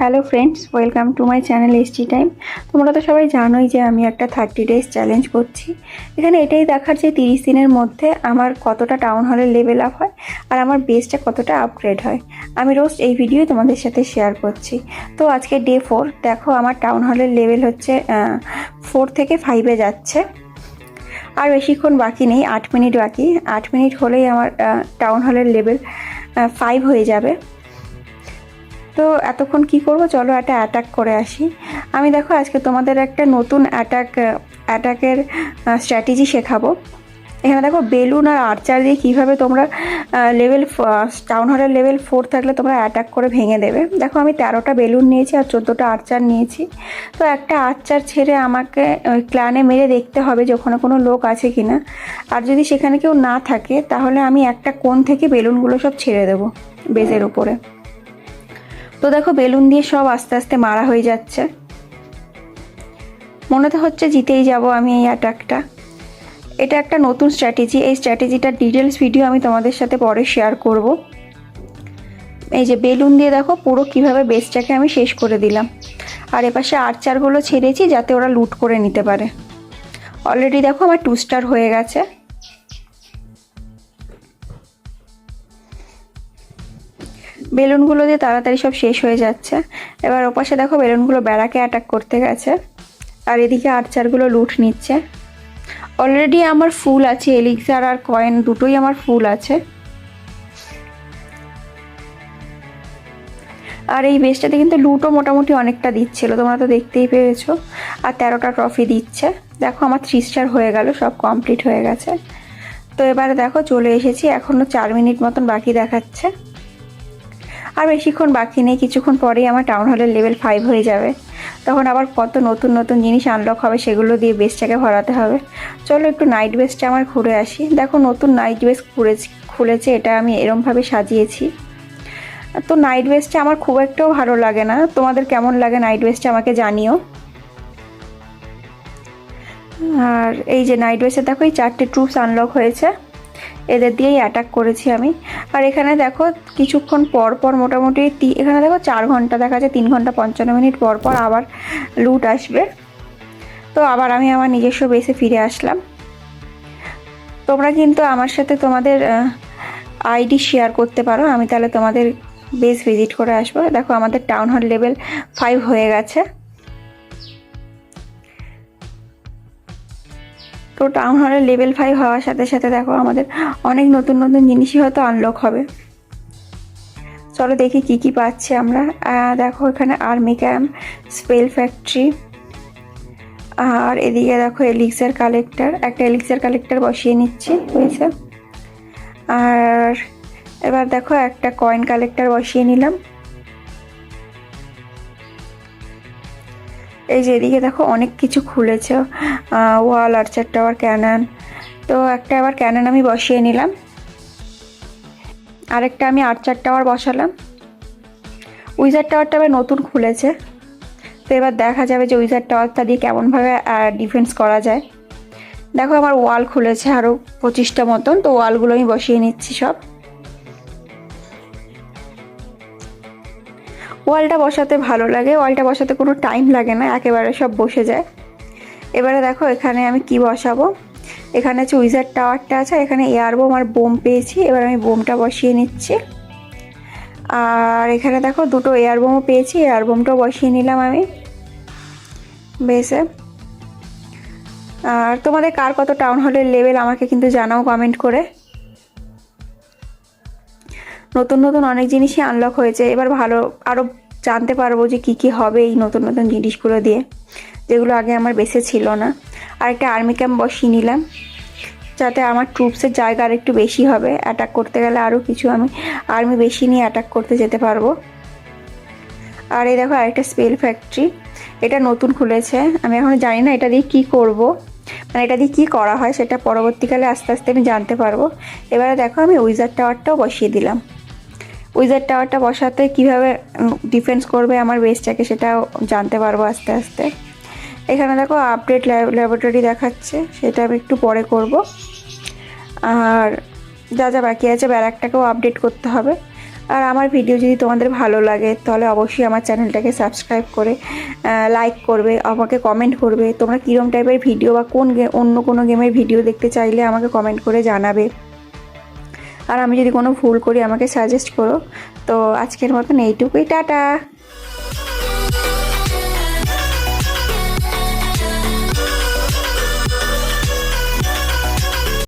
Hello friends, welcome to my channel S T. Time তো সবাই জানোই যে আমি একটা থার্টি ডেজ চ্যালেঞ্জ করছি। এখানে এটাই দেখার যে তিরিশ দিনের মধ্যে আমার কতটা টাউন হলের লেভেল আপ হয় আর আমার বেসটা কতটা আপগ্রেড হয়। আমি রোজ এই ভিডিও তোমাদের সাথে শেয়ার করছি। তো আজকে ডে ফোর দেখো আমার টাউন হলের লেভেল হচ্ছে ফোর থেকে ফাইভে যাচ্ছে। আর বেশিক্ষণ বাকি নেই, আট মিনিট বাকি। আট মিনিট হলেই আমার টাউন হলের লেভেল ফাইভ হয়ে যাবে। তো এতক্ষণ কি করব? চলো একটা অ্যাটাক করে আসি। আমি দেখো আজকে তোমাদের একটা নতুন অ্যাটাক অ্যাটাকের স্ট্র্যাটেজি শেখাবো। এখানে দেখো বেলুন আর আর্চার দিয়ে কীভাবে তোমরা লেভেল টাউন হলের লেভেল ফোর থাকলে তোমরা অ্যাটাক করে ভেঙে দেবে। দেখো আমি তেরোটা বেলুন নিয়েছি আর চোদ্দোটা আর্চার নিয়েছি। তো একটা আর্চার ছেড়ে আমাকে ওই ক্লানে মেরে দেখতে হবে যে ওখানে কোনো লোক আছে কি না আর যদি সেখানে কেউ না থাকে, তাহলে আমি একটা কোণ থেকে বেলুনগুলো সব ছেড়ে দেবো বেজের উপরে। তো দেখো, বেলুন দিয়ে সব আস্তে আস্তে মারা হয়ে যাচ্ছে। মনে তো হচ্ছে জিতেই যাব আমি এই অ্যাটাকটা এটা একটা নতুন স্ট্র্যাটেজি এই স্ট্র্যাটেজিটার ডিটেলস ভিডিও আমি তোমাদের সাথে পরে শেয়ার করব। এই যে বেলুন দিয়ে দেখো, পুরো কীভাবে বেসটাকে আমি শেষ করে দিলাম। আর এপাশে আর্চারগুলো ছেড়েছি যাতে ওরা লুট করে নিতে পারে। অলরেডি দেখো, আমার টু স্টার হয়ে গেছে। বেলুনগুলো দিয়ে তাড়াতাড়ি সব শেষ হয়ে যাচ্ছে। এবার ওপাশে দেখো বেলুনগুলো বেড়াকে অ্যাটাক করতে গেছে। আর এদিকে আর্চারগুলো লুট নিচ্ছে। অলরেডি আমার ফুল আছে এলিক্সার আর কয়েন দুটোই আমার ফুল আছে। আর এই বেসটাতে কিন্তু লুটও মোটামুটি অনেকটা দিচ্ছিল, তোমরা তো দেখতেই পেরেছ আর তেরোটা ট্রফি দিচ্ছে। দেখো আমার থ্রি স্টার হয়ে গেল, সব কমপ্লিট হয়ে গেছে। তো এবারে দেখো চলে এসেছি এখনও চার মিনিট মতন বাকি দেখাচ্ছে। আর বেশিক্ষণ বাকি নেই, কিছুক্ষণ পরেই আমার টাউন হলের লেভেল ফাইভ হয়ে যাবে। তখন আবার কত নতুন নতুন জিনিস আনলক হবে সেগুলো দিয়ে বেসটাকে ভরাতে হবে। চলো একটু নাইট বেসটা আমার ঘুরে আসি। দেখো নতুন নাইট বেস খুলেছি, খুলেছে, এটা আমি এরমভাবে সাজিয়েছি। তো নাইট বেসটা আমার খুব একটাও ভালো লাগে না। তোমাদের কেমন লাগে নাইট বেসটা আমাকে জানিও। আর এই যে নাইট বেসে দেখো এই চারটে ট্রুপস আনলক হয়েছে। এদের দিয়েই অ্যাটাক করেছি আমি। আর এখানে দেখো, কিছুক্ষণ পর পর মোটামুটি এখানে দেখো চার ঘণ্টা দেখা যায়, তিন ঘণ্টা পঞ্চান্ন মিনিট পর পর আবার লুট আসবে। তো আবার আমি আমার নিজস্ব বেসে ফিরে আসলাম। তোমরা কিন্তু আমার সাথে তোমাদের আইডি শেয়ার করতে পারো। আমি তাহলে তোমাদের বেস ভিজিট করে আসব। দেখো আমাদের টাউন হল লেভেল ফাইভ হয়ে গেছে। তো টাউন হলে লেভেল ফাইভ হওয়ার সাথে সাথে দেখো আমাদের অনেক নতুন নতুন জিনিসই হয়তো আনলক হবে। চলো দেখি কি কি পাচ্ছে আমরা। দেখো এখানে আর্মি ক্যাম্প স্পেল ফ্যাক্টরি আর এদিকে দেখো এলিক্সার কালেক্টর একটা এলিক্সার কালেক্টর বসিয়ে নিচ্ছি, হয়েছে। আর এবার দেখো একটা কয়েন কালেক্টর বসিয়ে নিলাম। এই যে এদিকে দেখো অনেক কিছু খুলেছে ওয়াল, আর্চার টাওয়ার, ক্যানান। তো একটা আবার ক্যানান আমি বসিয়ে নিলাম। আরেকটা আমি আর্চার টাওয়ার বসালাম। উইজার টাওয়ারটা আবার নতুন খুলেছে। তো এবার দেখা যাবে যে উইজার টাওয়ারটা দিয়ে কেমনভাবে ডিফেন্স করা যায়। দেখো আমার ওয়াল খুলেছে আরও পঁচিশটা মতন, তো ওয়ালগুলো আমি বসিয়ে নিচ্ছি সব। ওয়ালটা বসাতে ভালো লাগে, ওয়ালটা বসাতে কোনো টাইম লাগে না, একেবারে সব বসে যায়। এবারে দেখো এখানে আমি কি বসাবো? এখানে হচ্ছে উইজার টাওয়ারটা আছে, এখানে এয়ার বোম আর বোম পেয়েছি, এবার আমি বোমটা বসিয়ে নিচ্ছি। আর এখানে দেখো দুটো এয়ার বোমও পেয়েছি এয়ার বোমটাও বসিয়ে নিলাম আমি। বেসে আর তোমাদের কার কত টাউন হলের লেভেল আমাকে কিন্তু জানাও কমেন্ট করে। নতুন নতুন অনেক জিনিসই আনলক হয়েছে। এবার ভালো আরও জানতে পারব যে কী কী হবে এই নতুন নতুন জিনিসগুলো দিয়ে, যেগুলো আগে আমার বেসে ছিল না। আর একটা আর্মি ক্যাম্প বসিয়ে নিলাম, যাতে আমার ট্রুপসের জায়গা আর একটু বেশি হবে। অ্যাটাক করতে গেলে আরও কিছু আমি আর্মি বেশি নিয়ে অ্যাটাক করতে যেতে পারব। আর এই দেখো আরেকটা স্পেল ফ্যাক্টরি এটা নতুন খুলেছে। আমি এখন জানি না এটা দিয়ে কী করব মানে এটা দিয়ে কী করা হয়, সেটা পরবর্তীকালে আস্তে আস্তে আমি জানতে পারব। এবারে দেখো আমি উইজার টাওয়ারটাও বসিয়ে দিলাম। উইজার টাওয়ারটা বসাতে কীভাবে ডিফেন্স করবে আমার বেসটাকে সেটাও জানতে পারব আস্তে আস্তে। এখানে দেখো আপডেট ল্যাবরেটরি দেখাচ্ছে, সেটা আমি একটু পরে করব। আর যা যা বাকি আছে ব্যারাকটাকেও আপডেট করতে হবে। আর আমার ভিডিও যদি তোমাদের ভালো লাগে, তাহলে অবশ্যই আমার চ্যানেলটাকে সাবস্ক্রাইব করে লাইক করবে, আমাকে কমেন্ট করবে। তোমরা কীরম টাইপের ভিডিও বা কোন অন্য কোনো গেমের ভিডিও দেখতে চাইলে আমাকে কমেন্ট করে জানাবে। আর আমি যদি কোনো ভুল করি আমাকে সাজেস্ট করো। তো আজকের মতন এইটুকুই টাটা!